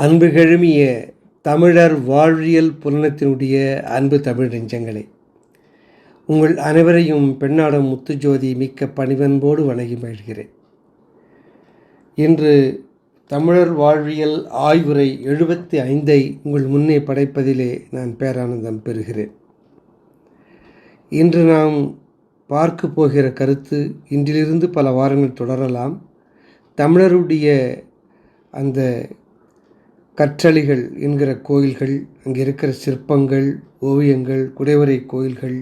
அன்பு கழுமிய தமிழர் வாழ்வியல் புலனத்தினுடைய அன்பு தமிழ் நெஞ்சங்களே. உங்கள் அனைவரையும் பெண்ணாடம் முத்துஜோதி மிக்க பணிவன்போடு வணங்கி மகிழ்கிறேன். இன்று தமிழர் வாழ்வியல் ஆய்வுரை எழுபத்தி ஐந்தை உங்கள் முன்னே படைப்பதிலே நான் பேரானந்தம் பெறுகிறேன். இன்று நாம் பார்க்க போகிற கருத்து இன்றிலிருந்து பல வாரங்கள் தொடரலாம். தமிழருடைய அந்த கற்றளிகள் என்கிற கோயில்கள் அங்கே இருக்கிற சிற்பங்கள் ஓவியங்கள் குடைவரை கோயில்கள்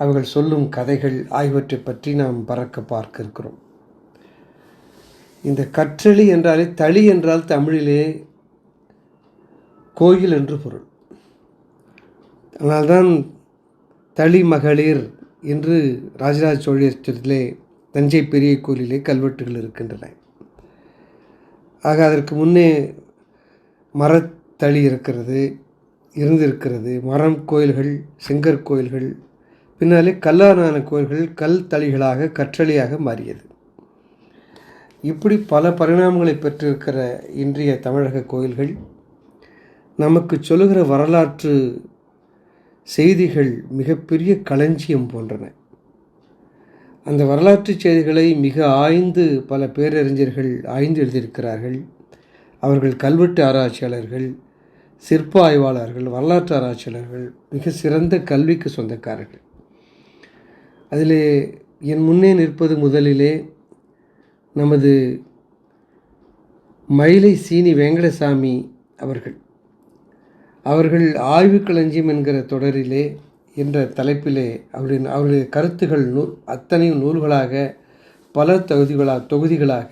அவர்கள் சொல்லும் கதைகள் ஆகியவற்றை பற்றி நாம் பறக்க பார்க்க இருக்கிறோம் இந்த கற்றளி என்றாலே தளி என்றால் தமிழிலே கோயில் என்று பொருள். அதனால்தான் தளி மகளிர் என்று ராஜராஜ சோழேஸ்வரத்திலே தஞ்சை பெரிய கோயிலிலே கல்வெட்டுகள் இருக்கின்றன. ஆக அதற்கு முன்னே மரத்தளி இருக்கிறது இருந்திருக்கிறது. மரம் கோயில்கள் செங்கற் கோயில்கள். பின்னாலே கல்லாலான கோயில்கள் கல் தளிகளாக கற்றளியாக மாறியது. இப்படி பல பரிணாமங்களை பெற்றிருக்கிற இன்றைய தமிழக கோயில்கள் நமக்கு சொல்லுகிற வரலாற்று செய்திகள் மிகப்பெரிய களஞ்சியம் போன்றன. அந்த வரலாற்று செய்திகளை மிக ஆய்ந்து பல பேரறிஞர்கள் ஆய்ந்து எழுதியிருக்கிறார்கள். அவர்கள் கல்வெட்டு ஆராய்ச்சியாளர்கள் சிற்ப ஆய்வாளர்கள் வரலாற்று ஆராய்ச்சியாளர்கள் மிக சிறந்த கல்விக்கு சொந்தக்காரர்கள். அதில் என் முன்னே நிற்பது முதலிலே நமது மயிலை சீனி வெங்கடசாமி அவர்கள். அவர்கள் ஆய்வு களஞ்சியம் என்கிற தொடரிலே என்ற தலைப்பிலே அவருடைய அவருடைய கருத்துகள் நூ அத்தனையும் நூல்களாக பல தொகுதிகளாக தொகுதிகளாக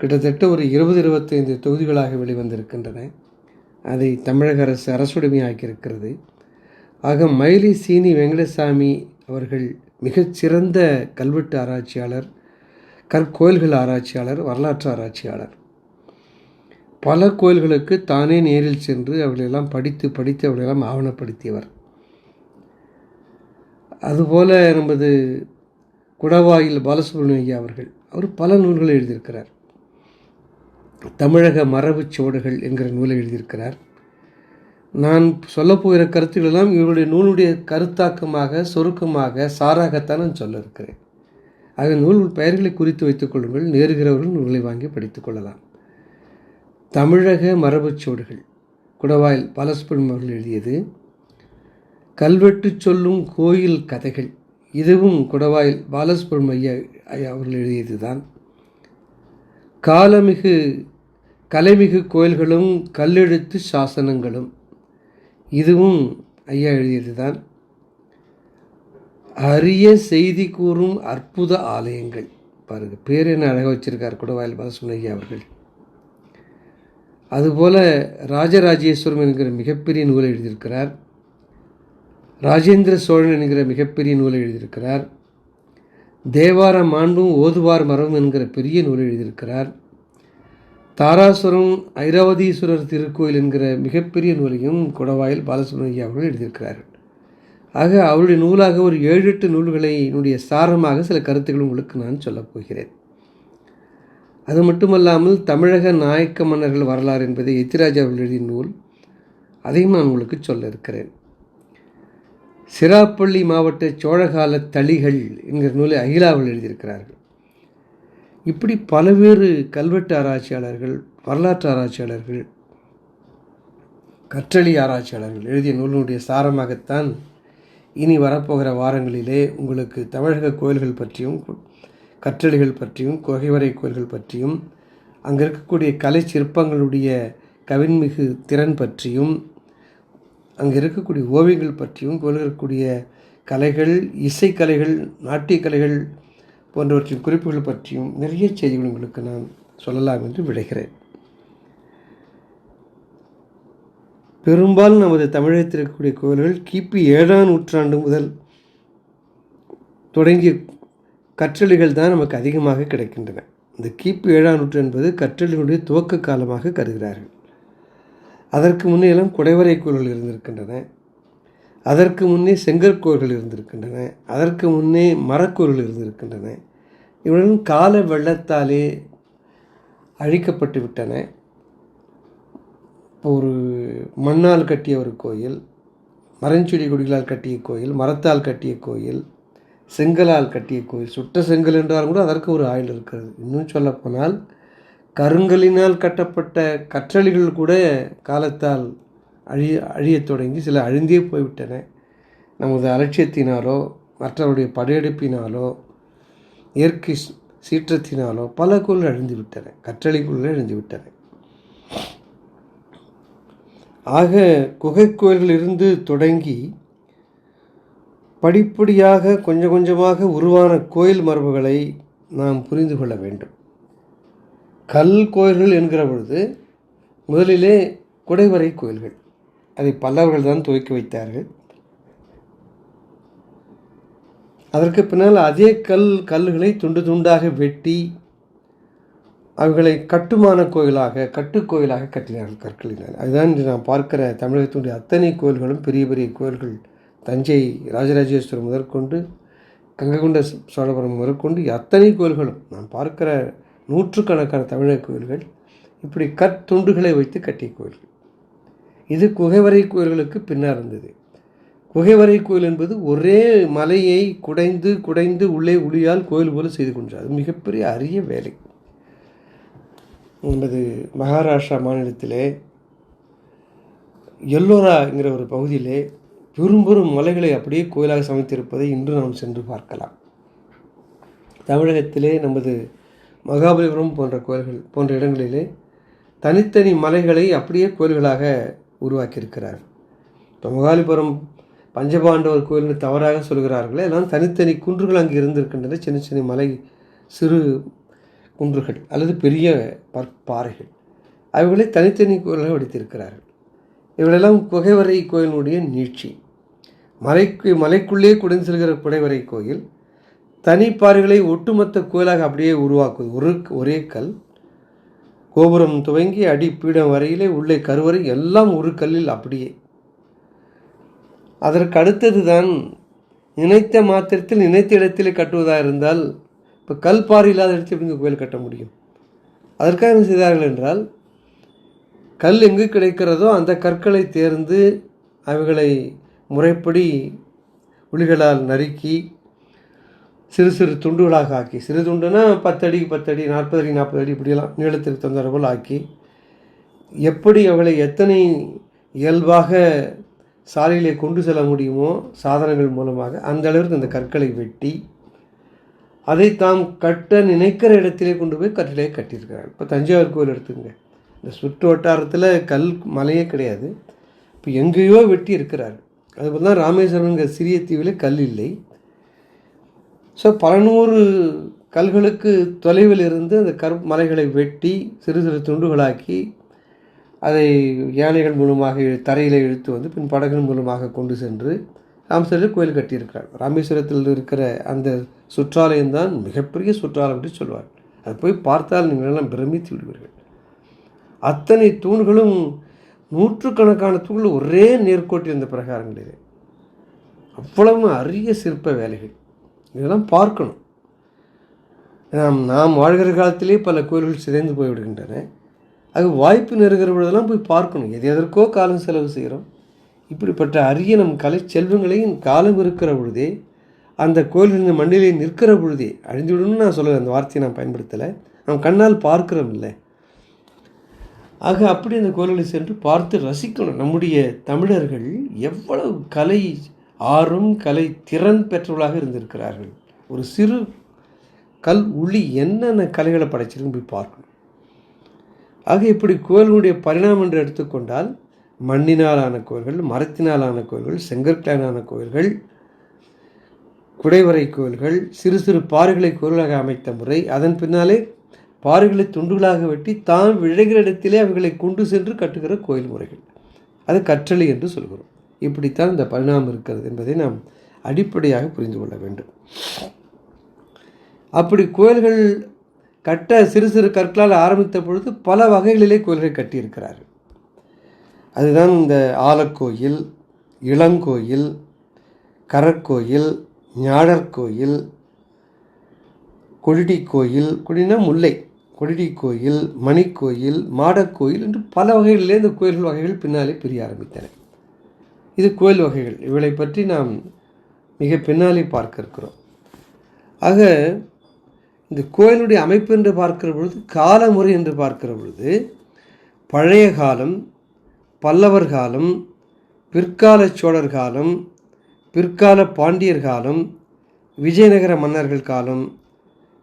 கிட்டத்தட்ட ஒரு இருபது இருபத்தைந்து தொகுதிகளாக வெளிவந்திருக்கின்றன. அதை தமிழக அரசு அரசுடைமையாக்கியிருக்கிறது. ஆக மயிலி சீனி வெங்கடசாமி அவர்கள் மிகச்சிறந்த கல்வெட்டு ஆராய்ச்சியாளர் கற்கோயில்கள் ஆராய்ச்சியாளர் வரலாற்று ஆராய்ச்சியாளர். பல கோயில்களுக்கு தானே நேரில் சென்று அவர்களெல்லாம் படித்து படித்து அவர்களெல்லாம் ஆவணப்படுத்தியவர். அதுபோல நமது குடவாயில் பாலசுப்ரமணிய ஐயா அவர்கள். அவர் பல நூல்களை எழுதியிருக்கிறார். தமிழக மரபுச் சுவடுகள் என்கிற நூலை எழுதியிருக்கிறார். நான் சொல்லப்போகிற கருத்துக்களெல்லாம் இவருடைய நூலுடைய கருத்தாக்கமாக சுருக்கமாக சாராகத்தான் நான் சொல்ல இருக்கிறேன் ஆக நூல் பெயர்களை குறித்து வைத்துக் கொள்ளுங்கள். நேருகிறவர்கள் நூல்களை வாங்கி படித்துக் கொள்ளலாம். தமிழக மரபுச் சுவடுகள் குடவாயில் பாலசுப்ரமணியம் அவர்கள் எழுதியது கல்வெட்டு சொல்லும் கோயில் கதைகள். இதுவும் குடவாயில் பாலசுப்ரமணிய ஐயா அவர்கள் எழுதியது தான் காலமிகு கலைமிகு கோயில்களும் கல்லெழுத்து சாசனங்களும். இதுவும் ஐயா எழுதியது தான் அரிய செய்தி கூறும் அற்புத ஆலயங்கள். பாருங்க பேர் என்ன அழகாக வச்சிருக்கார் குடவாயில் பாலசுமணி ஐயா அவர்கள். அதுபோல ராஜராஜேஸ்வரம் என்கிற மிகப்பெரிய நூலை எழுதியிருக்கிறார். ராஜேந்திர சோழன் என்கிற மிகப்பெரிய நூலை எழுதியிருக்கிறார். தேவார மாண்பும் ஓதுவார் மரம் என்கிற பெரிய நூலை எழுதியிருக்கிறார். தாராசுரம் ஐராவதீஸ்வரர் திருக்கோயில் என்கிற மிகப்பெரிய நூலையும் குடவாயில் பாலசுப்ரமணிய அவர்கள் எழுதியிருக்கிறார்கள் ஆக அவருடைய நூலாக ஒரு ஏழு எட்டு நூல்களை என்னுடைய சாரமாக சில கருத்துக்கள் உங்களுக்கு நான் சொல்லப் போகிறேன். அது மட்டுமல்லாமல் தமிழக நாயக்க மன்னர்கள் வரலாறு என்பதை எத்திராஜா அவர்கள் எழுதிய நூல் அதையும் நான் உங்களுக்கு சொல்ல இருக்கிறேன். சிராப்பள்ளி மாவட்ட சோழகால தளிகள் என்கிற நூலை அகிலாவில் எழுதியிருக்கிறார்கள். இப்படி பல்வேறு கல்வெட்டு ஆராய்ச்சியாளர்கள் வரலாற்று ஆராய்ச்சியாளர்கள் கற்றளி ஆராய்ச்சியாளர்கள் எழுதிய நூலினுடைய சாரமாகத்தான் இனி வரப்போகிற வாரங்களிலே உங்களுக்கு தமிழக கோயில்கள் பற்றியும் கற்றளிகள் பற்றியும் குகைவரை கோயில்கள் பற்றியும் அங்கே இருக்கக்கூடிய கலை சிற்பங்களுடைய கவின்மிகு திறன் பற்றியும் அங்கே இருக்கக்கூடிய ஓவியங்கள் பற்றியும் இருக்கக்கூடிய கலைகள் இசைக்கலைகள் நாட்டியக்கலைகள் போன்றவற்றின் குறிப்புகள் பற்றியும் நிறைய செய்திகள் உங்களுக்கு நான் சொல்லலாம் என்று விடைகிறேன். பெரும்பாலும் நமது தமிழகத்தில் இருக்கக்கூடிய கோயில்கள் கிபி ஏழாம் நூற்றாண்டு முதல் தொடங்கிய கற்றளிகள் தான் நமக்கு அதிகமாக கிடைக்கின்றன. இந்த கிபி ஏழாம் நூற்று என்பது கற்றளினுடைய துவக்க காலமாக கருதுகிறார்கள். அதற்கு முன்னே எல்லாம் குடைவரை கோயில்கள் இருந்திருக்கின்றன. அதற்கு முன்னே செங்கற்கோயில்கள் இருந்திருக்கின்றன. அதற்கு முன்னே மரக்கோயில்கள் இருந்திருக்கின்றன. இவர்களும் கால வெள்ளத்தாலே அழிக்கப்பட்டு விட்டன. இப்போ ஒரு மண்ணால் கட்டிய ஒரு கோயில் மரஞ்செடி கொடிகளால் கட்டிய கோயில் மரத்தால் கட்டிய கோயில் செங்கலால் கட்டிய கோயில் சுட்ட செங்கல் என்றாலும் கூட அதற்கு ஒரு ஆயுள் இருக்கிறது. இன்னும் சொல்லப்போனால் கருங்கலினால் கட்டப்பட்ட கற்றளிகள் கூட காலத்தால் அழிய அழியத் தொடங்கி சில அழிந்தே போய்விட்டன. நமது அலட்சியத்தினாலோ மற்றவருடைய படையெடுப்பினாலோ இயற்கை சீற்றத்தினாலோ பல கோள்கள் அழிந்து விட்டன கற்றளி அழிந்து விட்டன ஆக குகை கோயில்களிலிருந்து தொடங்கி படிப்படியாக கொஞ்சம் கொஞ்சமாக உருவான கோயில் மரபுகளை நாம் புரிந்து கொள்ள வேண்டும். கல் கோயில்கள் என்கிற பொழுது முதலிலே குடைவரை கோயில்கள். அதை பல்லவர்கள் தான் துவக்கி வைத்தார்கள். அதற்கு பின்னால் அதே கல் கல்லுகளை துண்டு துண்டாக வெட்டி அவர்களை கட்டுமான கோயிலாக கட்டுக்கோயிலாக கட்டினார்கள் கற்களினால். அதுதான் இன்று நாம் பார்க்கிற தமிழகத்தினுடைய அத்தனை கோயில்களும் பெரிய பெரிய கோயில்கள். தஞ்சை ராஜராஜேஸ்வரம் முதற்கொண்டு கங்கை கொண்ட சோழபுரம் முதற்கொண்டு அத்தனை கோயில்களும். நாம் பார்க்கிற நூற்றுக்கணக்கான தமிழக கோயில்கள் இப்படி கற்துண்டுகளை வைத்து கட்டிய கோயில்கள் இது குகைவரை கோயில்களுக்கு பின்னர் இருந்தது. குகைவரை கோயில் என்பது ஒரே மலையை குடைந்து குடைந்து உள்ளே உளியால் கோயில் போல செய்து கொண்டார் அது மிகப்பெரிய அரிய வேலை. என்பது மகாராஷ்டிரா மாநிலத்திலே எல்லோராங்கிற ஒரு பகுதியிலே பெரும் பெரும் மலைகளை அப்படியே கோயிலாக சமைத்திருப்பதை இன்று நாம் சென்று பார்க்கலாம். தமிழகத்திலே நமது மகாபலிபுரம் போன்ற கோயில்கள் போன்ற இடங்களிலே தனித்தனி மலைகளை அப்படியே கோயில்களாக உருவாக்கியிருக்கிறார். இப்போ மகாபலிபுரம் பஞ்சபாண்டவர் கோயில்னு தவறாக சொல்கிறார்களே எல்லாம் தனித்தனி குன்றுகள் அங்கே இருந்திருக்கின்றன சின்ன சின்ன மலை சிறு குன்றுகள் அல்லது பெரிய பாறைகள். அவைகளை தனித்தனி கோயில்களை வடித்திருக்கிறார்கள் இவளெல்லாம் குகைவரை கோயிலுடைய நீட்சி. மலைக்கு மலைக்குள்ளே குடைந்து செல்கிற குடைவரை கோயில் தனிப்பாறைகளை ஒட்டுமொத்த கோயிலாக அப்படியே உருவாக்குவது. ஒரு ஒரே கல். கோபுரம் துவங்கி அடிப்பீடம் வரையிலே உள்ளே கருவறை எல்லாம் ஒரு கல்லில் அப்படியே. அதற்கு அடுத்தது தான் நினைத்த மாத்திரத்தில் நினைத்த இடத்திலே கட்டுவதாக இருந்தால் இப்போ கல் பாறை இல்லாத இடத்தில் எப்படி இந்த கோயில் கட்ட முடியும்? அதற்காக என்ன செய்தார்கள் என்றால் கல் எங்கு கிடைக்கிறதோ அந்த கற்களை தேர்ந்து அவைகளை முறைப்படி உளிகளால் நறுக்கி சிறு சிறு துண்டுகளாக ஆக்கி சிறு துண்டுனா பத்தடிக்கு பத்தடி நாற்பது அடி நாற்பது அடி இப்படியெல்லாம் நீளத்திற்கு தகுந்த போல் ஆக்கி எப்படி அவளை எத்தனை இயல்பாக சாலையிலே கொண்டு செல்ல முடியுமோ சாதனங்கள் மூலமாக அந்த அளவிற்கு அந்த கற்களை வெட்டி அதை தாம் கட்ட நினைக்கிற இடத்திலே கொண்டு போய் கட்டிலே கட்டியிருக்கிறார்கள் இப்போ தஞ்சாவூர் கோயில் எடுத்துங்க இந்த சுற்று வட்டாரத்தில் கல் மலையே கிடையாது. இப்போ எங்கேயோ வெட்டி இருக்கிறார். அதுபோல் தான் ராமேஸ்வரம்ங்கிற சிறிய தீவில் கல் இல்லை. ஸோ பல நூறு கல்களுக்கு தொலைவில் இருந்து அந்த கரு மலைகளை வெட்டி சிறு சிறு துண்டுகளாக்கி அதை யானைகள் மூலமாக இழு- தரையிலே இழுத்து வந்து பின் படகுகள் மூலமாக கொண்டு சென்று ராமேஸ்வரத்தில் கோயில் கட்டியிருக்கிறார். ராமேஸ்வரத்தில் இருக்கிற அந்த சுற்றாலயம் தான் மிகப்பெரிய சுற்றாலயம் என்று சொல்வார். அது போய் பார்த்தால் நீங்கள் எல்லாம் பிரமித்து விடுவீர்கள். அத்தனை தூண்களும் நூற்றுக்கணக்கான தூண்கள் ஒரே நேர்கோட்டில் இருந்த பிரகாரங்களிலே. அவ்வளவு அரிய சிற்ப வேலைகள். இதெல்லாம் பார்க்கணும். நாம் நாம் வாழ்கிற காலத்திலே பல கோயில்கள் சிதைந்து போய்விடுகின்றன. அது வாய்ப்பு நெருகிற பொழுதெல்லாம் போய் பார்க்கணும். எது எதற்கோ காலம் செலவு செய்கிறோம். இப்படிப்பட்ட அரிய நம் கலை செல்வங்களையும் காலம் இருக்கிற பொழுதே அந்த கோயில்கள் இந்த மண்ணிலே நிற்கிற பொழுதே அழிந்துவிடும்னு நான் சொல்ல அந்த வார்த்தையை நான் பயன்படுத்தலை. நாம் கண்ணால் பார்க்கிறோம் இல்லை ஆக அப்படி அந்த கோயில்களை சென்று பார்த்து ரசிக்கணும். நம்முடைய தமிழர்கள் எவ்வளவு கலை ஆறும் கலை திறன் பெற்றவர்களாக இருந்திருக்கிறார்கள். ஒரு சிறு கல் உளி என்னென்ன கலைகளை படைச்சிருக்குன்னு போய் பார்க்கணும். ஆக இப்படி கோயில்களுடைய பரிணாமம் என்று எடுத்துக்கொண்டால் மண்ணினாலான கோயில்கள் மரத்தினாலான கோயில்கள் செங்கற்களான கோயில்கள் குடைவரை கோயில்கள் சிறு சிறு பாறைகளை கோயில்களாக அமைத்த முறை அதன் பின்னாலே பாறைகளை துண்டுகளாக வெட்டி தான் விழைகிற இடத்திலே அவைகளை கொண்டு சென்று கட்டுகிற கோயில் முறைகள். அது கற்றளி என்று சொல்கிறோம். இப்படித்தான் இந்த பரிணாமம் இருக்கிறது என்பதை நாம் அடிப்படையாக புரிந்து கொள்ள வேண்டும். அப்படி கோயில்கள் கட்ட சிறு சிறு கற்களால் ஆரம்பித்த பொழுது பல வகைகளிலே கோயில்களை கட்டியிருக்கிறார்கள். அதுதான் இந்த ஆலக்கோயில் இளங்கோயில் கரக்கோயில் ஞாழற்கோயில் கொடிடி கோயில் கொடினா முல்லை கொடிடி கோயில் மணிக்கோயில் மாடக்கோயில் என்று பல வகைகளிலே இந்த கோயில்கள் வகைகள் பின்னாலே பிரிய ஆரம்பித்தன. இது கோயில் வகைகள். இவளை பற்றி நாம் மிக பின்னாலே பார்க்க இருக்கிறோம். ஆக இந்த கோயிலுடைய அமைப்பு என்று பார்க்கிற பொழுது காலமுறை என்று பார்க்கிற பொழுது பழைய காலம் பல்லவர் காலம் பிற்கால சோழர் காலம் பிற்கால பாண்டியர் காலம் விஜயநகர மன்னர்கள் காலம்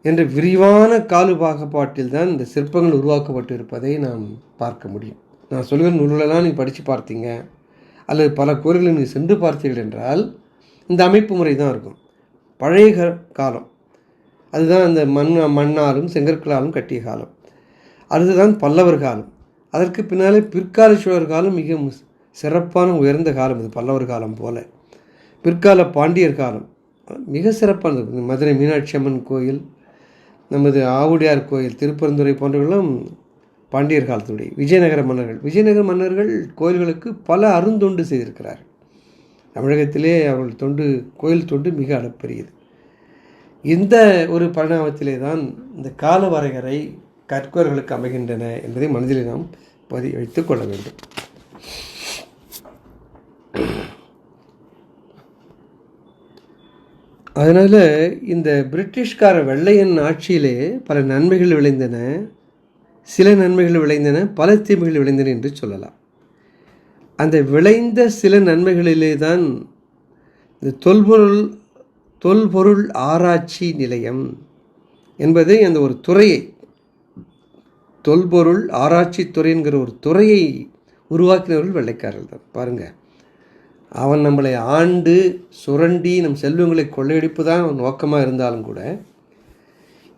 என்ற விரிவான கால பாகுபாட்டில் தான் இந்த சிற்பங்கள் உருவாக்கப்பட்டு இருப்பதை நாம் பார்க்க முடியும். நான் சொல்கிற நூல்களெல்லாம் நீங்கள் படித்து பார்த்தீங்க. அல்லது பல கோயில்களை நீங்கள் சென்று பார்த்தீர்கள் என்றால் இந்த அமைப்பு முறை தான் இருக்கும். பழைய க- காலம். அதுதான் அந்த மண் மண்ணாலும் செங்கற்களாலும் கட்டிய காலம். அதுதான் பல்லவர் காலம். அதற்கு பின்னாலே பிற்கால சோழர் காலம் மிக சிறப்பான உயர்ந்த காலம் இது பல்லவர் காலம் போல. பிற்கால பாண்டியர் காலம். மிக சிறப்பானது. மதுரை மீனாட்சி அம்மன் கோயில் நமது ஆவுடையார் கோயில் திருப்பரந்துரை போன்றவர்களும் பாண்டியர் காலத்துடைய விஜயநகர மன்னர்கள். விஜயநகர மன்னர்கள் கோயில்களுக்கு பல அருந்தொண்டு செய்திருக்கிறார்கள் தமிழகத்திலே அவர்கள் தொண்டு கோயில் தொண்டு மிக அளப்பெரியது. இந்த ஒரு பரிணாமத்திலே தான் இந்த கால வரையறை கற்கோர்களுக்கு அமைகின்றன என்பதை மனதிலே நாம் பதி வைத்துக் கொள்ள வேண்டும். அதனால் இந்த பிரிட்டிஷ்கார வெள்ளையன் ஆட்சியிலே பல நன்மைகள் விளைந்தன. சில நன்மைகள் விளைந்தன பல தீமைகள் விளைந்தன என்று சொல்லலாம். அந்த விளைந்த சில நன்மைகளிலே தான் இந்த தொல்பொருள் தொல்பொருள் ஆராய்ச்சி நிலையம் என்பதை அந்த ஒரு துறையை தொல்பொருள் ஆராய்ச்சி துறைங்கிற ஒரு துறையை உருவாக்கினவர்கள் வெள்ளைக்காரர்கள் தான். பாருங்கள் அவன் நம்மளை ஆண்டு சுரண்டி நம் செல்வங்களை கொள்ளையடிப்பு தான் அவன் நோக்கமாக இருந்தாலும் கூட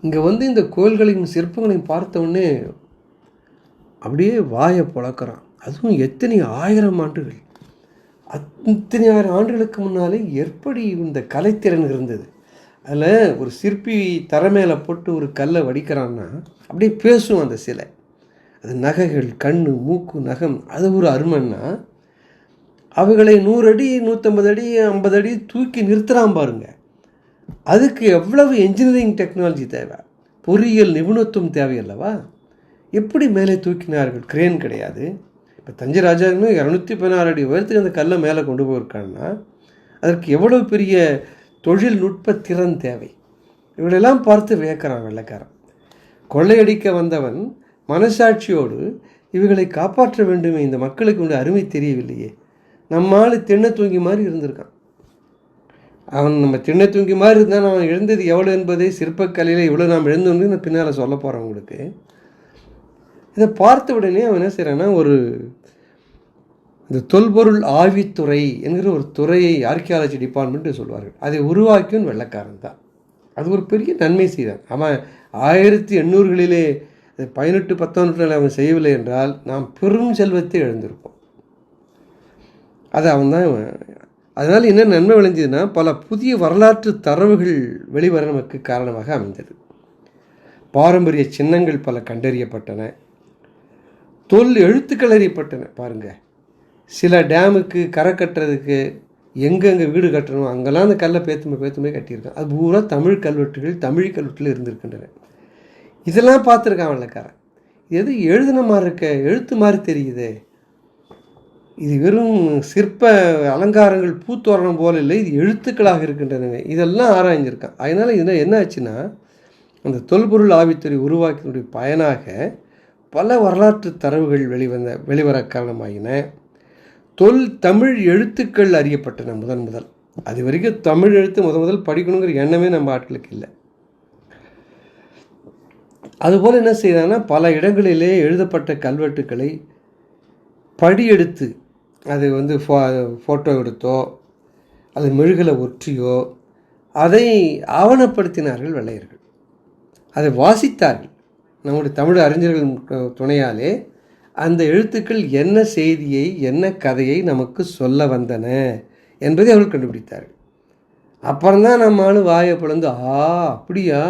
இங்கே வந்து இந்த கோயில்களையும் சிற்பங்களையும் பார்த்த உடனே அப்படியே வாயை பழக்கிறான். அதுவும் எத்தனை ஆயிரம் ஆண்டுகள். அத்தனை ஆயிரம் ஆண்டுகளுக்கு முன்னாலே எப்படி இந்த கலைத்திறன் இருந்தது? அதில் ஒரு சிற்பி தரை மேலே போட்டு ஒரு கல்லை வடிக்கிறான்னா அப்படியே பேசும் அந்த சிலை. அது நகைகள் கண் மூக்கு நகம் அது ஒரு அருமைன்னா அவைகளை நூறு அடி நூற்றம்பது அடி ஐம்பது அடி தூக்கி நிறுத்துகிறான் பாருங்கள் அதுக்கு எவ்வளவு என்ஜினியரிங் டெக்னாலஜி தேவை? பொறியியல் நிபுணத்துவம் தேவையல்லவா? எப்படி மேலே தூக்கினார்கள்? கிரேன் கிடையாது. இப்போ தஞ்சை ராஜாங்கன்னு இரநூத்தி பதினாறு அடி உயரத்துக்கு அந்த கல்லை மேலே கொண்டு போயிருக்காங்கன்னா அதற்கு எவ்வளவு பெரிய தொழில்நுட்ப திறன் தேவை? இவளெல்லாம் பார்த்து வியக்கிறான் வெள்ளைக்காரன். கொள்ளையடிக்க வந்தவன் மனசாட்சியோடு இவர்களை காப்பாற்ற வேண்டுமே இந்த மக்களுக்கு உண்டு அருமை தெரியவில்லையே. நம்மால் திண்ணை தூங்கி மாதிரி இருந்திருக்கான். அவன் நம்ம திண்ணை தூங்கி மாதிரி இருந்தால் அவன் எழுந்தது எவ்வளோ என்பதை சிற்பக்கலையில் இவ்வளோ நாம் எழுந்தோன்னு நான் பின்னால் சொல்ல போகிறேன் உங்களுக்கு. இதை பார்த்த உடனே அவன் என்ன செய்கிறான்னா ஒரு இந்த தொல்பொருள் ஆவித்துறை என்கிற ஒரு துறையை ஆர்கியாலஜி டிபார்ட்மெண்ட்டு சொல்வார்கள். அதை உருவாக்கியும் வெள்ளக்காரன் தான். அது ஒரு பெரிய நன்மை செய்தான். அவன் ஆயிரத்தி எண்ணூறுகளிலே பதினெட்டு பத்தொன்பதில் அவன் செய்யவில்லை என்றால் நாம் பெரும் செல்வத்தை எழுந்திருப்போம் அது அவன் தான் அதனால் என்ன நன்மை விளைஞ்சதுன்னா பல புதிய வரலாற்று தரவுகள் வெளிவர நமக்கு காரணமாக அமைந்தது. பாரம்பரிய சின்னங்கள் பல கண்டறியப்பட்டன. தொல் எழுத்துக்கள் அறியப்பட்டன. பாருங்கள் சில டேமுக்கு கரை கட்டுறதுக்கு எங்கெங்கே வீடு கட்டணும் அங்கெல்லாம் அந்த கல்லை பேத்துமை பேத்துமே கட்டியிருக்கான் அது பூரா தமிழ் கல்வெட்டுகள் தமிழ் கல்வெட்டில் இருந்திருக்கின்றன. இதெல்லாம் பார்த்துருக்கான் வெள்ளக்காரன். எது எழுதின மாதிரி இருக்க எழுத்து மாதிரி தெரியுதே. இது வெறும் சிற்ப அலங்காரங்கள் பூத்தோரணம் போல இல்லை இது எழுத்துக்களாக இருக்கின்றன இதெல்லாம் ஆராய்ஞ்சிருக்கான் அதனால் இதில் என்ன ஆச்சுன்னா அந்த தொல்பொருள் ஆவித்துறை உருவாக்கினுடைய பயனாக பல வரலாற்று தரவுகள் வெளிவந்த வெளிவர காரணமாகின தொல் தமிழ் எழுத்துக்கள் அறியப்பட்டன முதன் முதல். அது வரைக்கும் தமிழ் எழுத்து முத முதல் படிக்கணுங்கிற எண்ணமே நம்ம ஆட்களுக்கு இல்லை. அதுபோல் என்ன செய்தாங்கன்னா பல இடங்களிலே எழுதப்பட்ட கல்வெட்டுக்களை படியெடுத்து அது வந்து ஃபோ ஃபோட்டோ எடுத்தோ அது மெழுகலை ஒற்றியோ அதை ஆவணப்படுத்தினார்கள் வெள்ளையர்கள் அதை வாசித்தார்கள். நம்முடைய தமிழ் அறிஞர்கள் துணையாலே அந்த எழுத்துக்கள் என்ன செய்தியை என்ன கதையை நமக்கு சொல்ல வந்தன என்பதை அவர்கள் கண்டுபிடித்தார்கள். அப்புறம்தான் நம்ம ஆளு வாயை பிளந்து ஆ அப்படியா?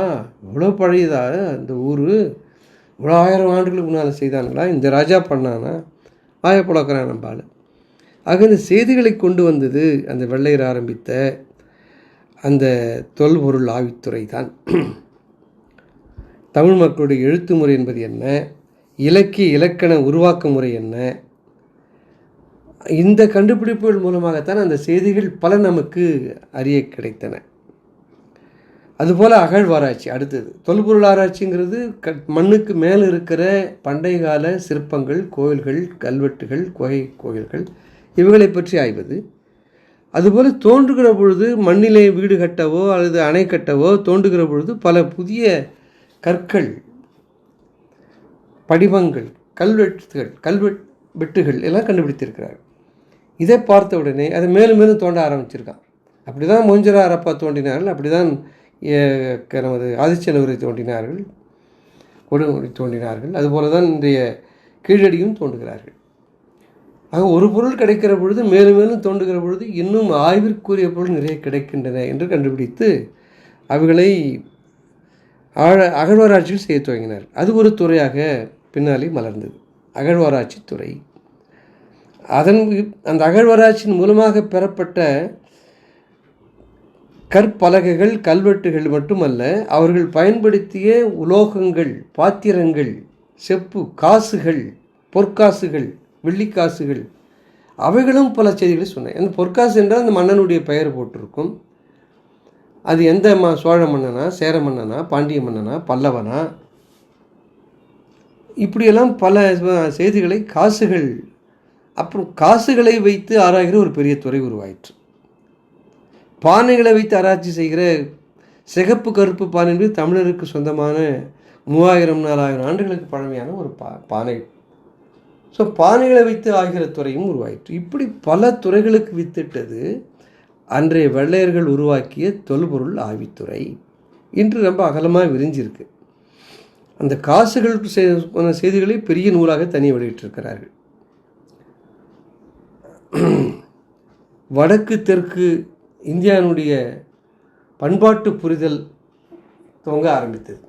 இவ்வளோ பழையதா? அந்த ஊர்? இவ்வளோ ஆயிரம் ஆண்டுகளுக்கு முன்னால் செய்தானுங்களா? இந்த ராஜா பண்ணானா? வாயை பிளக்கிறான் நம்ம ஆள். ஆக இந்த செய்திகளை கொண்டு வந்தது அந்த வெள்ளையர் ஆரம்பித்த அந்த தொல்பொருள் ஆவித்துறை தான். தமிழ் மக்களுடைய எழுத்து முறை என்பது என்ன? இலக்கிய இலக்கண உருவாக்க முறை என்ன? இந்த கண்டுபிடிப்புகள் மூலமாகத்தான் அந்த செய்திகள் பல நமக்கு அறிய கிடைத்தன. அதுபோல் அகழ்வாராய்ச்சி அடுத்தது தொல்பொருள் ஆராய்ச்சிங்கிறது க மண்ணுக்கு மேலே இருக்கிற பண்டைய கால சிற்பங்கள் கோயில்கள் கல்வெட்டுகள் குகை கோயில்கள் இவைகளை பற்றி ஆய்வது. அதுபோல் தோன்றுகிற பொழுது மண்ணிலே வீடு கட்டவோ அல்லது அணை கட்டவோ தோன்றுகிற பொழுது பல புதிய கற்கள் படிவங்கள் கல்வெட்டுகள் கல்வெட் வெட்டுகள் எல்லாம் கண்டுபிடித்திருக்கிறார் இதை பார்த்த உடனே அதை மேலும் மேலும் தோண்ட ஆரம்பிச்சிருக்கான். அப்படி தான் மொஞ்சரா அரப்பா தோண்டினார்கள் அப்படி தான் நமது ஆதிச்சநல்லூரை தோண்டினார்கள் கொடுமுறை தோண்டினார்கள். அதுபோல தான் இன்றைய கீழடியும் தோண்டுகிறார்கள் ஆக ஒரு பொருள் கிடைக்கிற பொழுது மேலும் மேலும் தோண்டுகிற பொழுது இன்னும் ஆய்விற்குரிய பொருள் நிறைய கிடைக்கின்றன என்று கண்டுபிடித்து அவைகளை ஆழ அகழ்வாராய்ச்சியில் செய்ய துவங்கினார். அது ஒரு துறையாக பின்னாலே மலர்ந்தது. அகழ்வாராய்ச்சி துறை. அதன் அந்த அகழ்வாராய்ச்சியின் மூலமாக பெறப்பட்ட கற்பலகைகள் கல்வெட்டுகள் மட்டுமல்ல அவர்கள் பயன்படுத்திய உலோகங்கள் பாத்திரங்கள் செப்பு காசுகள் பொற்காசுகள் வெள்ளிக்காசுகள். அவைகளும் பல செய்திகளை சொன்னேன். அந்த பொற்காசு என்றால் அந்த மன்னனுடைய பெயர் போட்டிருக்கும். அது எந்த ம சோழ மன்னனா சேர மன்னனா பாண்டிய மன்னனா பல்லவனா? இப்படியெல்லாம் பல செய்திகளை காசுகள். அப்புறம் காசுகளை வைத்து ஆராய்கிற ஒரு பெரிய துறை உருவாயிற்று. பானைகளை வைத்து ஆராய்ச்சி செய்கிற சிகப்பு கருப்பு பானை என்பது தமிழருக்கு சொந்தமான மூவாயிரம் நாலாயிரம் ஆண்டுகளுக்கு பழமையான ஒரு பா பானை. ஸோ பானைகளை வைத்து ஆகிற துறையும் உருவாயிற்று. இப்படி பல துறைகளுக்கு வித்திட்டது அன்றைய வெள்ளையர்கள் உருவாக்கிய தொல்பொருள் ஆவித்துறை. இன்று ரொம்ப அகலமாக விரிஞ்சிருக்கு. அந்த காசுகள் செய்திகளை பெரிய நூலாக தனி வெளியிட்டிருக்கிறார்கள். வடக்கு தெற்கு இந்தியாவினுடைய பண்பாட்டு புரிதல் துவங்க ஆரம்பித்தது.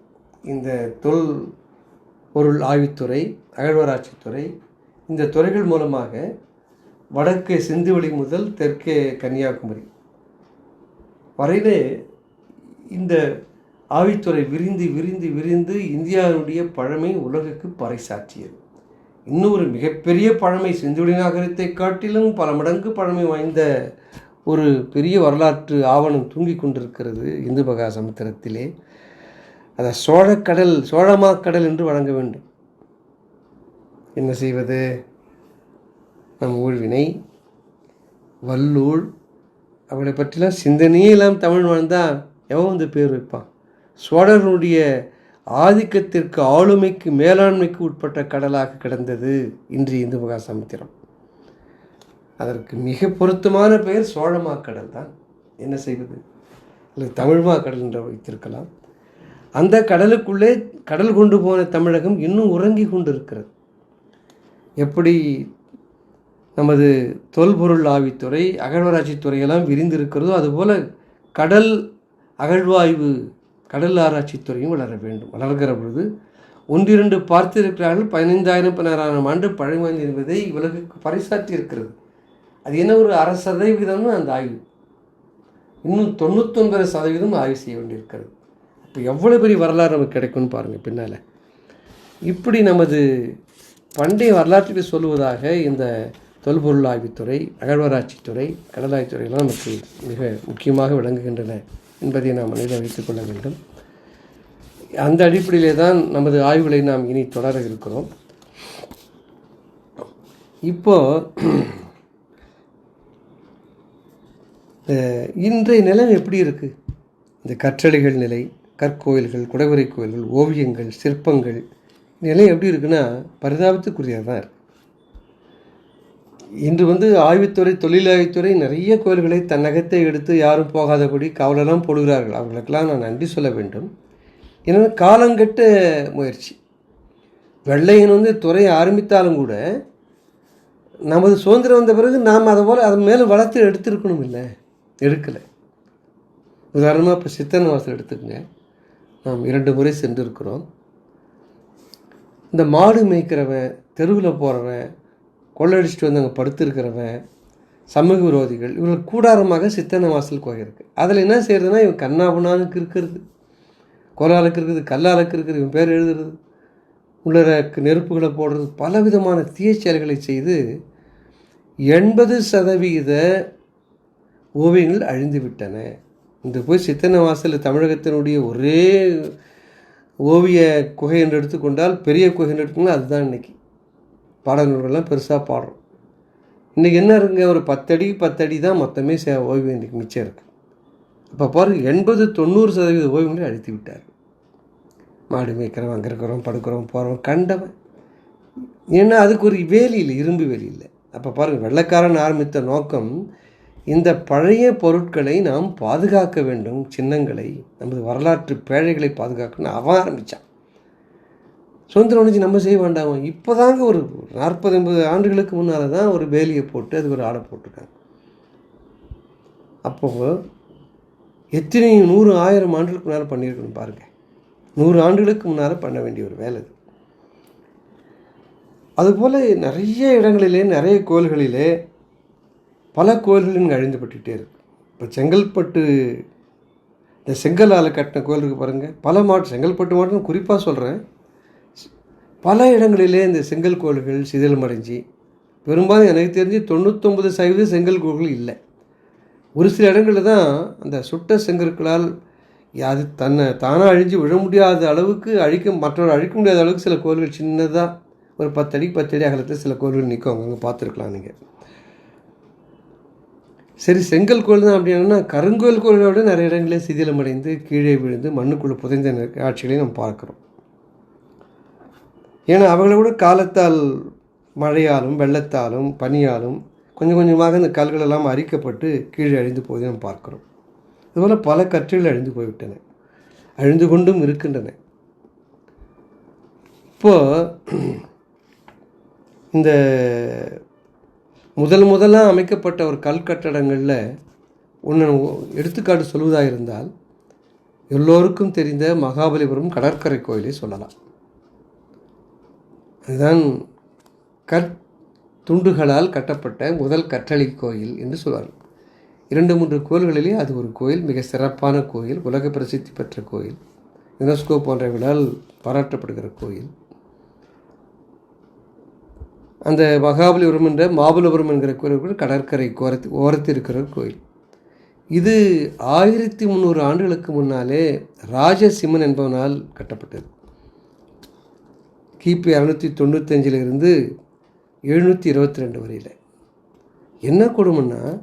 இந்த தொல் பொருள் ஆய்வுத்துறை அகழ்வராட்சித்துறை இந்த துறைகள் மூலமாக வடக்கே சிந்துவெளி முதல் தெற்கே கன்னியாகுமரி. வரையிலே இந்த ஆவித்துறை விரிந்து விரிந்து விரிந்து இந்தியாவினுடைய பழமை உலகுக்கு பறைசாற்றியது. இன்னொரு மிகப்பெரிய பழமை சிந்துவெளி நகரத்தை காட்டிலும் பல மடங்கு பழமை வாய்ந்த ஒரு பெரிய வரலாற்று ஆவணம் தூங்கி கொண்டிருக்கிறது இந்து மகா சமுத்திரத்திலே அதை சோழக்கடல் சோழமாக்கடல் என்று வழங்க வேண்டும். என்ன செய்வது? நம் ஊழ்வினை வல்லூழ் அவளை பற்றிலாம் சிந்தனையே இல்லாமல் தமிழ் வாழ்ந்தால் எவன் வந்து பேர் வைப்பான்? சோழர்களுடைய ஆதிக்கத்திற்கு ஆளுமைக்கு மேலாண்மைக்கு உட்பட்ட கடலாக கிடந்தது இன்று இந்து மகா சமுத்திரம் அதற்கு மிக பொருத்தமான பெயர் சோழமா கடல் தான். என்ன செய்வது? அல்லது தமிழ்மாக்கடல் என்று வைத்திருக்கலாம். அந்த கடலுக்குள்ளே கடல் கொண்டு போன தமிழகம் இன்னும் உறங்கி கொண்டு இருக்கிறது எப்படி நமது தொல்பொருள் ஆவித்துறை அகழ்வாராய்ச்சி துறையெல்லாம் விரிந்திருக்கிறதோ அதுபோல் கடல் அகழ்வாய்வு கடல் ஆராய்ச்சித்துறையும் வளர வேண்டும். வளர்கிற பொழுது ஒன்றிரண்டு பார்த்திருக்கிறார்கள். பதினைந்தாயிரம் பதினாறாயிரம் ஆண்டு பழமை என்பதை உலகுக்கு பறைசாற்றி இருக்கிறது அது என்ன ஒரு அரை சதவீதம்னு அந்த ஆய்வு. இன்னும் தொண்ணூத்தொன்பது சதவீதம் ஆய்வு செய்ய வேண்டியிருக்கிறது. இப்போ எவ்வளோ பெரிய வரலாறு நமக்கு கிடைக்கும்னு பாருங்கள் பின்னால். இப்படி நமது பண்டைய வரலாற்றுக்கு சொல்லுவதாக இந்த தொல்பொருள் ஆய்வுத்துறை அகழ்வராட்சித்துறை கடலாய்த்துறையெல்லாம் நமக்கு மிக முக்கியமாக விளங்குகின்றன என்பதை நாம் மனிதன் வைத்துக்கொள்ள வேண்டும். அந்த அடிப்படையிலே தான் நமது ஆய்வுகளை நாம் இனி தொடர இருக்கிறோம். இப்போ இன்றைய நிலம் எப்படி இருக்குது இந்த கற்றளிகள் நிலை கற்கோயில்கள் குடைவரை கோயில்கள் ஓவியங்கள் சிற்பங்கள் நிலை எப்படி இருக்குன்னா பரிதாபத்துக்குரியதாக தான் இருக்குது இன்று வந்து ஆய்வுத்துறை தொழிலாய்வுத்துறை நிறைய கோயில்களை தன்னகத்தை எடுத்து யாரும் போகாதபடி கவலைலாம் போடுகிறார்கள். அவங்களுக்கெல்லாம் நான் நன்றி சொல்ல வேண்டும். ஏன்னா காலங்கெட்ட முயற்சி. வெள்ளையன் வந்து துறையை ஆரம்பித்தாலும் கூட நமது சுதந்திரம் வந்த பிறகு நாம் அதை போல் அதை மேலே வளர்த்து எடுத்துருக்கணும் இல்லை. எடுக்கலை. உதாரணமாக இப்போ சித்தன் வாசல் எடுத்துக்கங்க. நாம் இரண்டு முறை சென்றிருக்கிறோம். இந்த மாடு மேய்க்கிறவன் தெருவில் போகிறவன் கொள்ளடிச்சிட்டு வந்து அங்கே படுத்திருக்கிறவன் சமூக விரோதிகள் இவர்கள் கூடாரமாக சித்தன வாசல் கோயில் இருக்குது அதில் என்ன செய்கிறதுனா இவன் கண்ணாபுனானுக்கு இருக்கிறது கோலாலுக்கு இருக்குது கல்லாலுக்கு இருக்குது இவன் பேர் எழுதுறது. உள்ளர நெருப்புகளை போடுறது. பலவிதமான தீய செயல்களை செய்து எண்பது சதவிகித ஓவியங்கள் அழிந்து விட்டன இந்த போய் சித்தனை வாசல் தமிழகத்தினுடைய ஒரே ஓவிய குகை என்று எடுத்துக்கொண்டால் பெரிய குகை என்று எடுத்துக்கொண்டால் அதுதான் இன்றைக்கி பாடநூல்கள்லாம் பெருசாக பாடுறோம். இன்றைக்கி என்ன இருக்குங்க? ஒரு பத்தடி பத்தடி தான் மொத்தமே சே ஓவியம் இன்றைக்கி மிச்சம் இருக்குது அப்போ பாருங்க எண்பது தொண்ணூறு சதவீத ஓவியங்களை அழித்து விட்டார். மாடு மேய்க்கிறோம் அங்கே இருக்கிறோம் படுக்கிறோம் போகிறவன் கண்டவன். ஏன்னா அதுக்கு ஒரு வேலி இல்லை இரும்பு வேலி இல்லை. அப்போ பாருங்கள் வெள்ளைக்காரன் ஆரம்பித்த நோக்கம் இந்த பழைய பொருட்களை நாம் பாதுகாக்க வேண்டும். சின்னங்களை நமது வரலாற்று பேழைகளை பாதுகாக்கணும்னு அவன் ஆரம்பித்தான் சுதந்திரம் உணர்ச்சி நம்ம செய்ய வேண்டாம்? இப்போ தாங்க ஒரு நாற்பது ஐம்பது ஆண்டுகளுக்கு முன்னால் தான் ஒரு வேலியை போட்டு அதுக்கு ஒரு ஆடை போட்டிருக்காங்க. அப்போது எத்தனை நூறு ஆயிரம் ஆண்டுகளுக்கு முன்னால் பண்ணியிருக்கணும் பாருங்கள் நூறு ஆண்டுகளுக்கு முன்னால் பண்ண வேண்டிய ஒரு வேலை அது. அதுபோல் நிறைய இடங்களிலே நிறைய கோள்களிலே பல கோயில்கள் இங்கே அழிந்துபட்டுகிட்டே இருக்கு. இப்போ செங்கல்பட்டு இந்த செங்கலால் கட்டின கோயில் இருக்குது பாருங்கள் பல மாவட்டம் செங்கல்பட்டு மாவட்டம் குறிப்பாக சொல்கிறேன் பல இடங்களிலே இந்த செங்கல் கோயில்கள் சிதிலமடைஞ்சி பெரும்பாலும் எனக்கு தெரிஞ்சு தொண்ணூத்தொம்பது சதவீதம் செங்கல் கோயில்கள் இல்லை. ஒரு சில இடங்களில் தான் அந்த சுட்ட செங்கற்களால் அது தன்னை தானாக அழிஞ்சு விழ முடியாத அளவுக்கு அழிக்க மற்றவர் அழிக்க முடியாத அளவுக்கு சில கோயில்கள் சின்னதாக ஒரு பத்தடி பத்தடி அகலத்தில் சில கோயில்கள் நிற்கும் அங்கே பார்த்துருக்கலாம் நீங்கள் சரி செங்கல் கோயில் தான் அப்படின்னா கருங்கோயில் கோயிலை விட நிறைய இடங்களில் சிதிலமடைந்து கீழே விழுந்து மண்ணுக்குள்ளே புதைந்த காட்சிகளையும் நம்ம பார்க்குறோம். ஏன்னா அவங்கள விட காலத்தால் மழையாலும் வெள்ளத்தாலும் பனியாலும் கொஞ்சம் கொஞ்சமாக இந்த கல்கள் எல்லாம் அரிக்கப்பட்டு கீழே அழிந்து போவதை நம்ம பார்க்குறோம். இதுபோல் பல கற்றுகள் அழிந்து போய்விட்டன. அழிந்து கொண்டும் இருக்கின்றன. இப்போது இந்த முதல் முதலாக அமைக்கப்பட்ட ஒரு கல் கட்டடங்களில் ஒன்று எடுத்துக்காட்டு சொல்வதாக இருந்தால் எல்லோருக்கும் தெரிந்த மகாபலிபுரம் கடற்கரை கோயிலை சொல்லலாம். அதுதான் கற் துண்டுகளால் கட்டப்பட்ட முதல் கற்றளி கோயில் என்று சொல்வார்கள். இரண்டு மூன்று கோயில்களிலே அது ஒரு கோயில் மிக சிறப்பான கோயில் உலக பிரசித்தி பெற்ற கோயில் யுனெஸ்கோ போன்ற விழால் பாராட்டப்படுகிற கோயில். அந்த மகாபலிபுரம் என்ற மாபலபுரம் என்கிற கோயில் கடற்கரை ஓரத்து ஓரத்தில் இருக்கிற கோயில். இது ஆயிரத்தி முந்நூறு ஆண்டுகளுக்கு முன்னாலே ராஜசிம்மன் என்பவனால் கட்டப்பட்டது. கிபி இரநூத்தி தொண்ணூத்தஞ்சிலிருந்து எழுநூற்றி இருபத்தி ரெண்டு வரையில். என்ன கொடுமைன்னா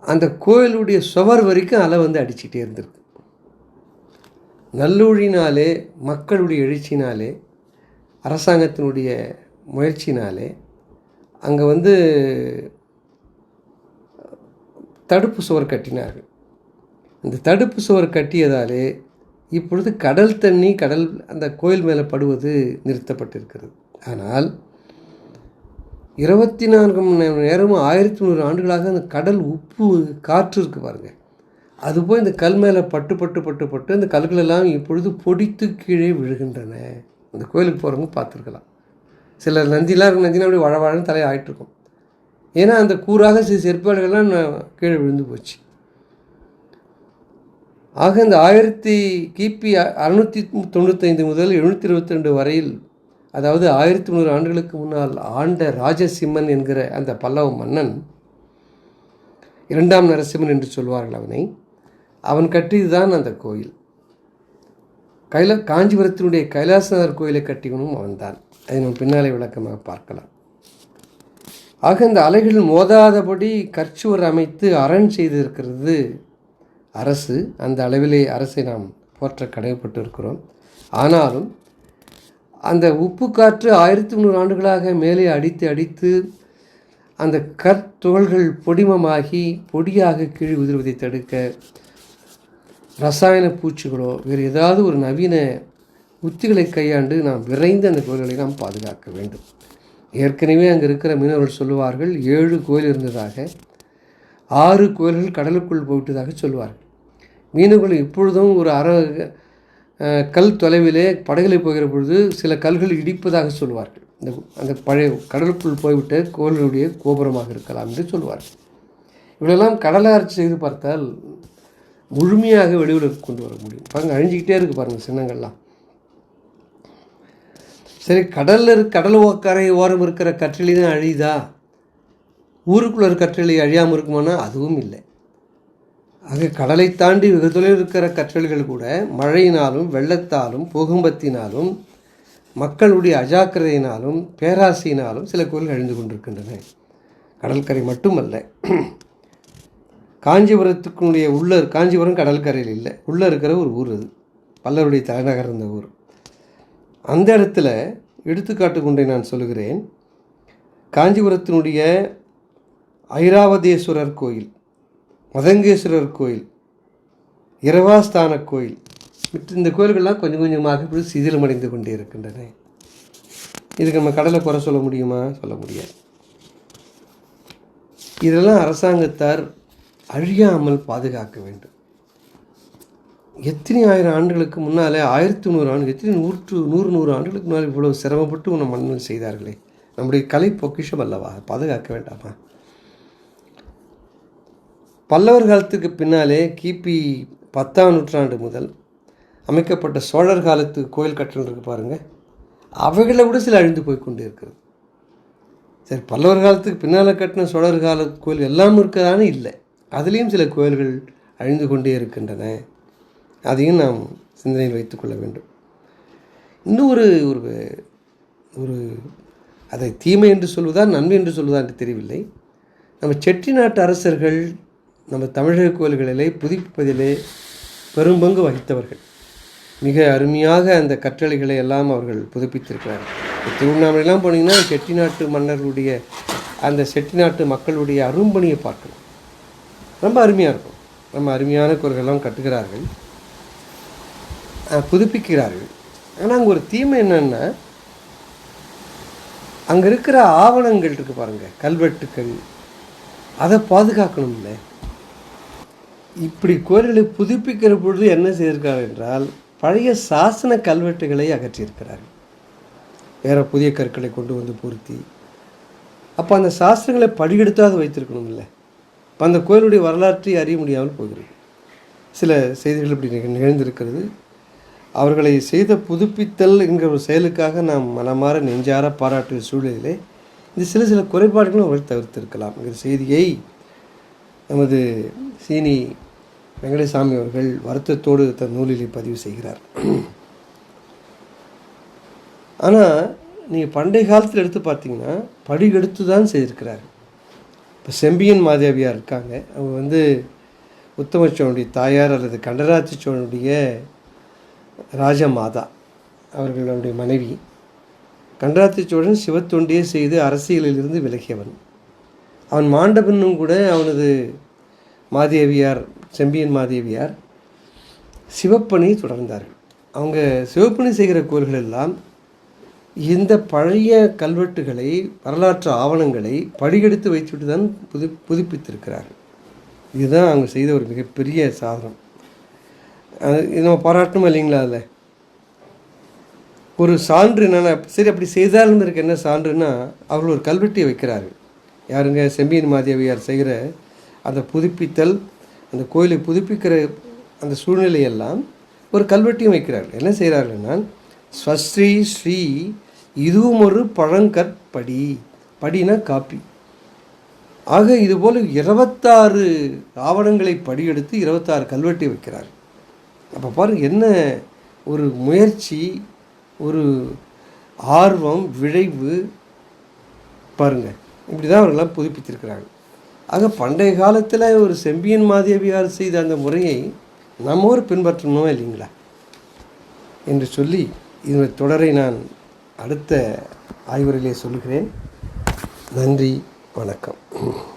அந்த கோயிலுடைய சுவர் வரைக்கும் அலை வந்து அடிச்சுட்டே இருந்திருக்கு. நல்லொழினாலே மக்களுடைய எழுச்சினாலே அரசாங்கத்தினுடைய முயற்சினாலே அங்கே வந்து தடுப்பு சுவர் கட்டினார்கள். அந்த தடுப்பு சுவர் கட்டியதாலே இப்பொழுது கடல் தண்ணி கடல் அந்த கோயில் மேலே படுவது நிறுத்தப்பட்டிருக்கிறது. ஆனால் இருபத்தி நான்கு மணி நேரமும் ஆயிரத்தி நூறு ஆண்டுகளாக அந்த கடல் உப்பு காற்று இருக்குது பாருங்கள் அது போய் இந்த கல் மேலே பட்டு பட்டு பட்டு பட்டு அந்த கல்களெல்லாம் இப்பொழுது பொடித்து கீழே விழுகின்றன. அந்த கோயிலுக்கு போகிறவங்க பார்த்துருக்கலாம். சில நந்திலாம் இருக்கும் நந்தினா அப்படி வழவழன்னு தலையை ஆகிட்டுருக்கும் ஏன்னா அந்த கூறாக சில செருப்பாடுகள்லாம் கீழே விழுந்து போச்சு. ஆக இந்த ஆயிரத்தி கிபி அறுநூற்றி தொண்ணூத்தைந்து முதல் எழுநூற்றி இருபத்தி ரெண்டு வரையில் அதாவது ஆயிரத்தி முந்நூறு ஆண்டுகளுக்கு முன்னால் ஆண்ட ராஜசிம்மன் என்கிற அந்த பல்லவ மன்னன் இரண்டாம் நரசிம்மன் என்று சொல்வார்கள் அவனை. அவன் கட்டியதுதான் அந்த கோயில். கைல காஞ்சிபுரத்தினுடைய கைலாசநாதர் கோயிலை கட்டியவனும் அவன்தான். அதை நம்ம பின்னாலே விளக்கமாக பார்க்கலாம். ஆக இந்த அலைகள் மோதாதபடி கற்சுவர் அமைத்து அரண் செய்திருக்கிறது. அரசு அந்த அளவிலே அரசை நாம் போற்ற கடமைப்பட்டு இருக்கிறோம் ஆனாலும் அந்த உப்பு காற்று ஆயிரத்தி முந்நூறு ஆண்டுகளாக மேலே அடித்து அடித்து அந்த கற்துகள்கள் பொடிமமாகி பொடியாக கீழ் உதிர்வதை தடுக்க ரசாயன பூச்சிகளோ வேறு ஏதாவது ஒரு நவீன உத்திகளை கையாண்டு நாம் விரைந்து அந்த கோயில்களை நாம் பாதுகாக்க வேண்டும். ஏற்கனவே அங்கே இருக்கிற மீனவர்கள் சொல்லுவார்கள் ஏழு கோயில் இருந்ததாக ஆறு கோயில்கள் கடலுக்குள் போயிட்டதாக சொல்லுவார்கள். மீனவர்கள் இப்பொழுதும் ஒரு அற கல் தொலைவிலே படகுகளை போகிற பொழுது சில கல்கள் இடிப்பதாக சொல்லுவார்கள். இந்த அந்த பழைய கடலுக்குள் போய்விட்ட கோயிலுடைய கோபுரமாக இருக்கலாம் என்று சொல்லுவார்கள். இவையெல்லாம் கடலாட்சி செய்து பார்த்தால் முழுமையாக வெளியில் கொண்டு வர முடியும். பாருங்கள் அழிஞ்சிக்கிட்டே இருக்குது பாருங்கள் சின்னங்கள்லாம். சரி கடலில் இருக்க கடல் ஓக்கரை ஓரம் இருக்கிற கற்றளி தான் அழியுதா? ஊருக்குள்ளே இருக்க கற்றளி அழியாமல் இருக்குமானா? அதுவும் இல்லை. ஆக கடலை தாண்டி வெகு தொலைவில் இருக்கிற கற்றல்கள் கூட மழையினாலும் வெள்ளத்தாலும் பூகம்பத்தினாலும் மக்களுடைய அஜாக்கிரதையினாலும் பேராசையினாலும் சில கோயில்கள் அழிந்து கொண்டிருக்கின்றன. கடற்கரை மட்டுமல்ல. காஞ்சிபுரத்துக்குடைய உள்ள காஞ்சிபுரம் கடற்கரையில் இல்லை. உள்ளே இருக்கிற ஒரு ஊர் அது. பல்லருடைய தலைநகர் அந்த ஊர். அந்த இடத்துல எடுத்துக்காட்டு கொண்டே நான் சொல்லுகிறேன். காஞ்சிபுரத்தினுடைய ஐராவதேஸ்வரர் கோயில் மதங்கேஸ்வரர் கோயில் இரவாஸ்தான கோயில் மற்ற இந்த கோயில்கள்லாம் கொஞ்சம் கொஞ்சமாக இப்படி சிதிலமடைந்து கொண்டே இருக்கின்றன. இதுக்கு நம்ம கடலை குறை சொல்ல முடியுமா? சொல்ல முடியாது. இதெல்லாம் அரசாங்கத்தார் அழியாமல் பாதுகாக்க வேண்டும். எத்தனை ஆயிரம் ஆண்டுகளுக்கு முன்னாலே ஆயிரத்தி நூறு ஆண்டு எத்தனை நூற்று நூறு நூறு ஆண்டுகளுக்கு முன்னால் இவ்வளோ சிரமப்பட்டு உன்னை மண்ணில் செய்தார்களே? நம்முடைய கலை பொக்கிஷம் அல்லவா? பாதுகாக்க வேண்டாமா? பல்லவர் காலத்துக்கு பின்னாலே கிபி பத்தாம் நூற்றாண்டு முதல் அமைக்கப்பட்ட சோழர் காலத்து கோயில் கட்டணம் இருக்குது பாருங்கள் அவைகளை விட சில அழிந்து போய் கொண்டு இருக்கிறது. சரி பல்லவர் காலத்துக்கு பின்னால் கட்டின சோழர் கால கோயில் எல்லாம் இருக்கிறதானே இல்லை. அதுலேயும் சில கோயில்கள் அழிந்து கொண்டே இருக்கின்றன. அதையும் நாம் சிந்தனையில் வைத்துக்கொள்ள வேண்டும். இன்னும் ஒரு ஒரு ஒரு அதை தீமை என்று சொல்வதா நன்மை என்று சொல்வதா என்று தெரியவில்லை. நம்ம செட்டிநாட்டு அரசர்கள் நம்ம தமிழக கோயில்களிலே புதுப்பிப்பதிலே பெரும்பங்கு வகித்தவர்கள். மிக அருமையாக அந்த கற்றளைகளை எல்லாம் அவர்கள் புதுப்பித்திருக்கிறார்கள். திருவண்ணாமலையெல்லாம் போனீங்கன்னா செட்டிநாட்டு மன்னர்களுடைய அந்த செட்டிநாட்டு மக்களுடைய அரும்பணியை பார்க்கலாம். ரொம்ப அருமையாக இருக்கும். ரொம்ப அருமையான குரல்கள்லாம் கட்டுகிறார்கள். புதுப்பிக்கிறார்கள். ஆனால் அங்கே ஒரு தீமை என்னென்னா அங்கே இருக்கிற ஆவணங்கள் இருக்குது பாருங்கள் கல்வெட்டுக்கள் அதை பாதுகாக்கணும் இல்லை இப்படி கோயில்களை புதுப்பிக்கிற பொழுது என்ன செய்திருக்கார் என்றால் பழைய சாசன கல்வெட்டுகளை அகற்றியிருக்கிறார்கள். வேறு புதிய கற்களை கொண்டு வந்து பொருத்தி. அப்போ அந்த சாஸ்திரங்களை படியெடுத்தாவது வைத்திருக்கணும் இல்லை இப்போ அந்த கோயிலுடைய வரலாற்றை அறிய முடியாமல் போகிறது. சில செய்திகள் இப்படி நிகழ்ந்திருக்கிறது. அவர்களை செய்த புதுப்பித்தல் என்கிற ஒரு செயலுக்காக நாம் மனமாற நெஞ்சார பாராட்டிய சூழலிலே இந்த சில சில குறைபாடுகளும் அவர்கள் தவிர்த்திருக்கலாம். என்கிற செய்தியை நமது சீனி வெங்கடசாமி அவர்கள் வருத்தத்தோடு தன் நூலிலே பதிவு செய்கிறார். ஆனால் நீங்கள் பண்டைய காலத்தில் எடுத்து பார்த்தீங்கன்னா படி எடுத்து தான் செய்திருக்கிறார். இப்போ செம்பியன் மாதேவியார் இருக்காங்க. அவங்க வந்து உத்தம சோழனுடைய தாயார் அல்லது கண்டராட்சி சோழனுடைய ராஜமாதா அவர்களுடைய மனைவி. கண்டராத்தி சோழன் சிவத்தொண்டியே செய்து அரசியலிலிருந்து விலகியவன். அவன் மாண்டபின்னும் கூட அவனது மாதேவியார் செம்பியன் மாதேவியார் சிவப்பணி தொடர்ந்தார்கள். அவங்க சிவப்பணி செய்கிற கோயில்கள் எல்லாம் இந்த பழைய கல்வெட்டுகளை வரலாற்று ஆவணங்களை படிகெடுத்து வைத்துவிட்டு தான் புது புதுப்பித்திருக்கிறார்கள். இதுதான் அவங்க செய்த ஒரு மிகப்பெரிய சாதனம். இது நம்ம பாராட்டணும் இல்லைங்களா அதில்? ஒரு சான்று என்னென்னா சரி அப்படி செய்தாலும் என்ன சான்றுன்னா அவர்கள் ஒரு கல்வெட்டியை வைக்கிறார்கள். யாருங்க? செம்பியன் மாதேவியார் செய்கிற அந்த புதுப்பித்தல் அந்த கோயிலை புதுப்பிக்கிற அந்த சூழ்நிலையெல்லாம் ஒரு கல்வெட்டியும் வைக்கிறார்கள். என்ன செய்கிறார்கள்னா ஸ்வஸ்ரீ ஸ்ரீ இதுவும் ஒரு பழங்கற்படி படினா காப்பி. ஆக இதுபோல் இருபத்தாறு ஆவணங்களை படியெடுத்து இருபத்தாறு கல்வெட்டி வைக்கிறார் அப்போ பாருங்கள் என்ன ஒரு முயற்சி ஒரு ஆர்வம் விழைவு பாருங்கள் இப்படி தான் அவர்களாம் புதுப்பித்திருக்கிறாங்க ஆக பண்டைய காலத்தில் ஒரு செம்பியன் மாதேவியார் செய்த அந்த முறையை நம்ம ஒரு பின்பற்றணும் இல்லைங்களா? என்று சொல்லி இதனுடைய தொடரை நான் அடுத்த ஆய்வுரையிலே சொல்கிறேன் நன்றி வணக்கம்.